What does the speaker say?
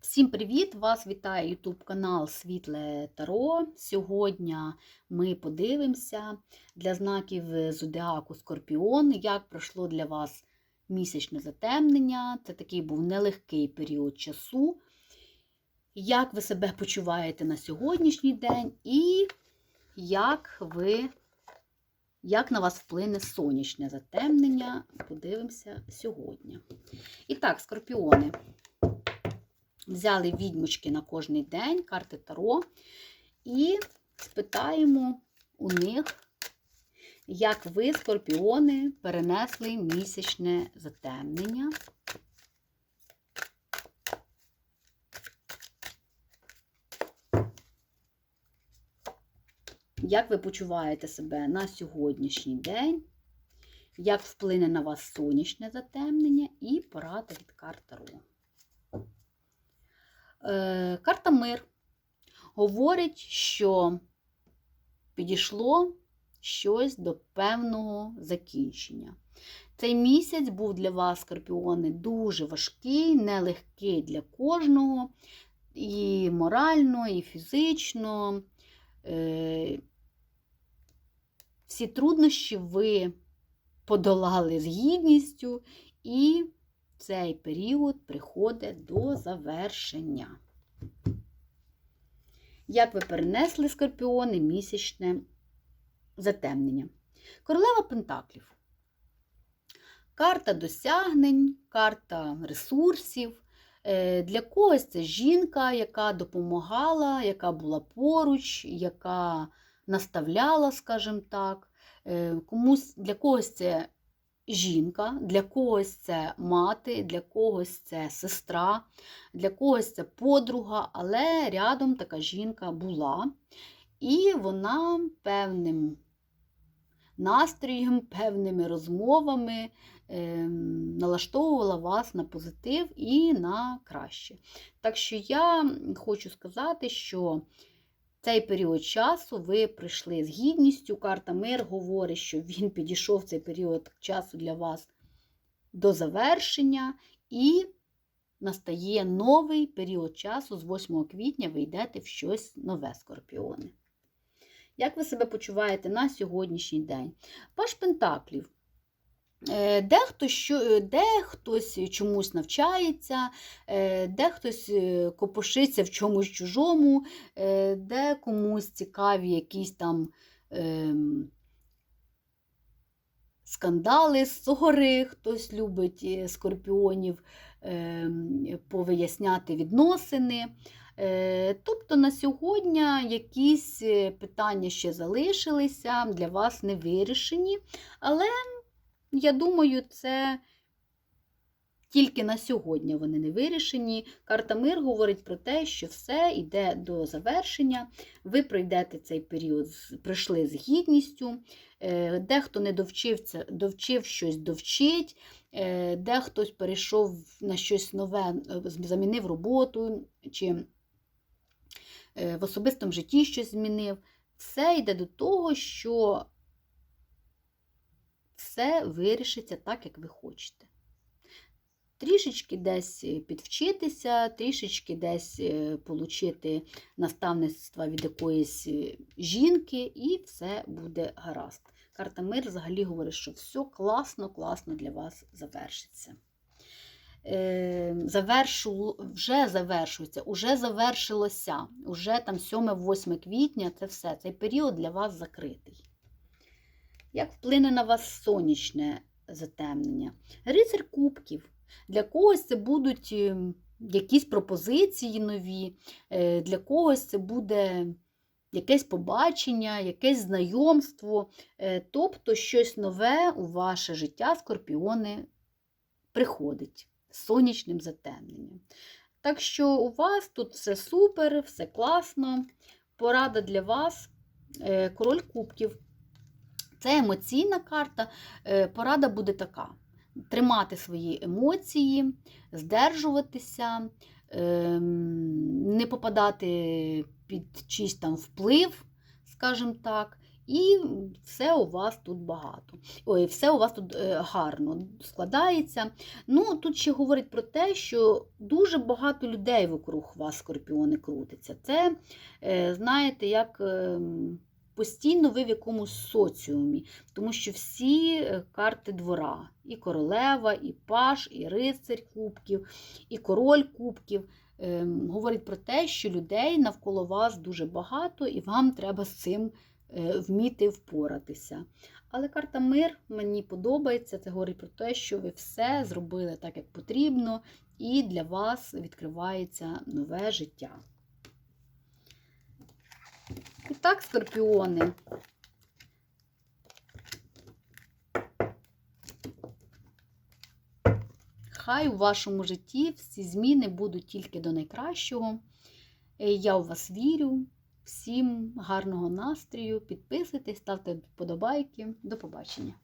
Всім привіт! Вас вітає YouTube канал Світле Таро. Сьогодні ми подивимося для знаків Зодіаку Скорпіон, як пройшло для вас місячне затемнення. Це такий був нелегкий період часу. Як ви себе почуваєте на сьогоднішній день, і як ви, як на вас вплине сонячне затемнення, подивимося сьогодні. І так, скорпіони. Взяли відьмочки на кожний день, карти Таро, і спитаємо у них, як ви, скорпіони, перенесли місячне затемнення. Як ви почуваєте себе на сьогоднішній день? Як вплине на вас сонячне затемнення і порада від карт Таро. Е, Карта Мир говорить, що підійшло щось до певного закінчення. Цей місяць був для вас, скорпіони, дуже важкий, нелегкий для кожного, і морально, і фізично. Е, Всі труднощі ви подолали з гідністю, і цей період приходить до завершення. Як ви перенесли скорпіони місячне затемнення? Королева Пентаклів. Карта досягнень, карта ресурсів. Е, Для когось це жінка, яка допомагала, яка була поруч, яка наставляла, скажімо так. Е, Комусь, Для когось це жінка, для когось це мати, для когось це сестра, для когось це подруга, але рядом така жінка була. І вона певним настроєм, певними розмовами е, налаштовувала вас на позитив і на краще. Так що я хочу сказати, що цей період часу ви прийшли з гідністю. Карта Мир говорить, що він підійшов цей період часу для вас до завершення, і настає новий період часу, з 8 квітня ви йдете в щось нове, скорпіони. Як ви себе почуваєте на сьогоднішній день? Паш Пентаклів. Е, де хтось, що, де хтось чомусь навчається, е, де хтось е, копошиться в чомусь чужому, де комусь цікаві якісь там ем, скандали, ссори, хтось любить скорпіонів ем, повиясняти відносини. Тобто на сьогодні якісь питання ще залишилися, для вас не вирішені, але я думаю, це тільки на сьогодні вони не вирішені. Карта Мир говорить про те, що все йде до завершення. Ви пройдете цей період, пройшли з гідністю. Е, дехто не довчився, довчив щось довчить, е, дехтось перейшов на щось нове, е, замінив роботу, чи в особистому житті щось змінив. Все йде до того, що все вирішиться так, як ви хочете. Трішечки десь підвчитися, трішечки десь отримати наставництва від якоїсь жінки, і все буде гаразд. Карта Мир взагалі говорить, що все класно, класно для вас завершиться. Завершу, Вже завершується, вже завершилося, уже там 7-8 квітня це все. Цей період для вас закритий. Як вплине на вас сонячне затемнення? Рицар кубків. Для когось це будуть ем, якісь пропозиції нові, е, для когось це буде якесь побачення, якесь знайомство, е, тобто щось нове у ваше життя, скорпіони, приходить з сонячним затемненням. Так що у вас тут все супер, все класно. Порада для вас, е, король кубків. Це емоційна карта. Е, порада буде така: тримати свої емоції, здержуватися, ем, не попадати під чийсь там вплив, скажімо так, І все у вас тут багато. Ой, все у вас тут е, гарно складається. Ну, тут ще говорить про те, що дуже багато людей вокруг вас, скорпіони, крутиться. Це, е, знаєте, як. Постійно ви в якомусь соціумі, тому що всі е, карти двора, і королева, і паш, і рицарь кубків, і король кубків ем, говорить про те, що людей навколо вас дуже багато, і вам треба з цим е, вміти впоратися. Але карта мир мені подобається. Це говорить про те, що ви все зробили так, як потрібно, і для вас відкривається нове життя. Так, скорпіони. Хай у вашому житті всі зміни будуть тільки до найкращого. Е, Я у вас вірю. Всім гарного настрою. Підписуйтесь, ставте вподобайки. До побачення.